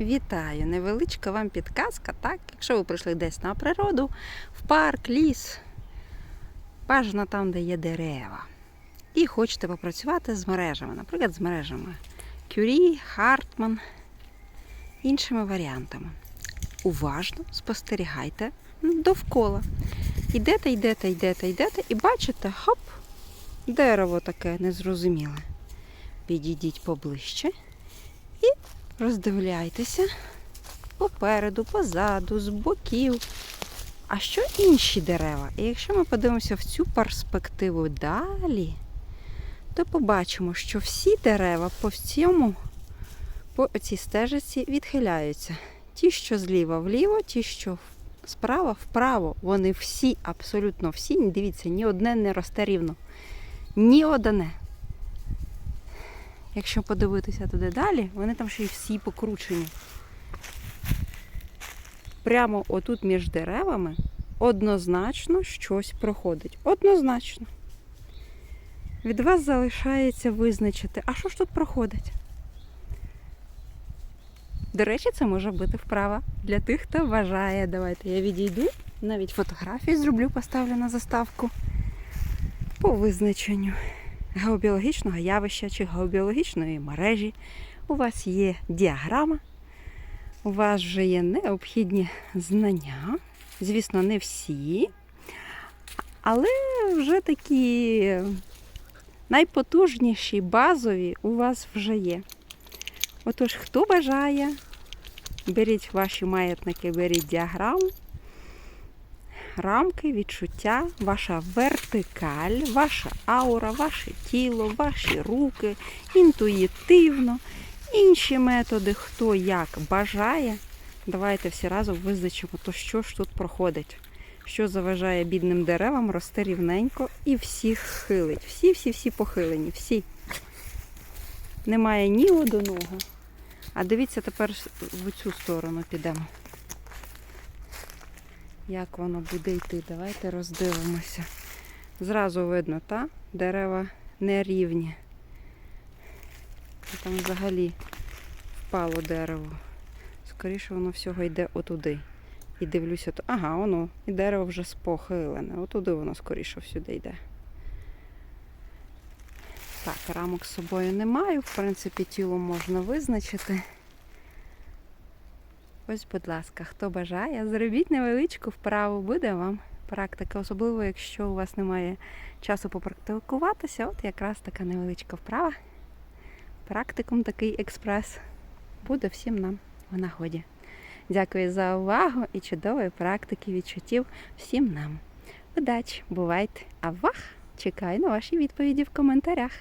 Вітаю! Невеличка вам підказка, так? Якщо ви прийшли десь на природу, в парк, ліс, бажано там, де є дерева. І хочете попрацювати з мережами, наприклад, з мережами Кюрі, Хартман, іншими варіантами. Уважно спостерігайте довкола. Йдете, йдете, йдете, йдете, і бачите, хоп, дерево таке незрозуміле. Підійдіть поближче роздивляйтеся попереду, позаду, з боків. А що інші дерева? І якщо ми подивимося в цю перспективу далі, то побачимо, що всі дерева по всьому, по цій стежиці відхиляються. Ті, що зліва вліво, ті, що справа вправо. Вони всі, абсолютно всі, дивіться, ні одне не росте рівно. Ні одне. Якщо подивитися туди далі, вони там ще й всі покручені. Прямо отут між деревами однозначно щось проходить. Однозначно. Від вас залишається визначити, а що ж тут проходить? До речі, це може бути вправа для тих, хто вважає. Давайте я відійду, навіть фотографії зроблю, поставлю на заставку по визначенню геобіологічного явища чи геобіологічної мережі. У вас є діаграма, у вас вже є необхідні знання. Звісно, не всі, але вже такі найпотужніші, базові у вас вже є. Отож, хто бажає, беріть ваші маятники, беріть діаграму, рамки, відчуття, ваша вертикаль, ваша аура, ваше тіло, ваші руки, інтуїтивно, інші методи, хто як бажає. Давайте всі разом визначимо, то що ж тут проходить, що заважає бідним деревам рости рівненько і всіх хилить. Всі-всі-всі похилені, всі. Немає ні одного. А дивіться, тепер в цю сторону підемо. Як воно буде йти? Давайте роздивимося. Зразу видно, та? Дерева нерівні. Там взагалі впало дерево. Скоріше воно всього йде отуди. І дивлюся, то ага, воно, і дерево вже спохилене. Отуди воно скоріше всюди йде. Так, рамок з собою не маю. В принципі, тіло можна визначити. Ось, будь ласка, хто бажає, зробіть невеличку вправу, буде вам практика, особливо, якщо у вас немає часу попрактикуватися, от якраз така невеличка вправа. Практикум такий експрес буде всім нам в нагоді. Дякую за увагу і чудової практики відчуттів всім нам. Удачі, бувайте! А вах! Чекаю на ваші відповіді в коментарях.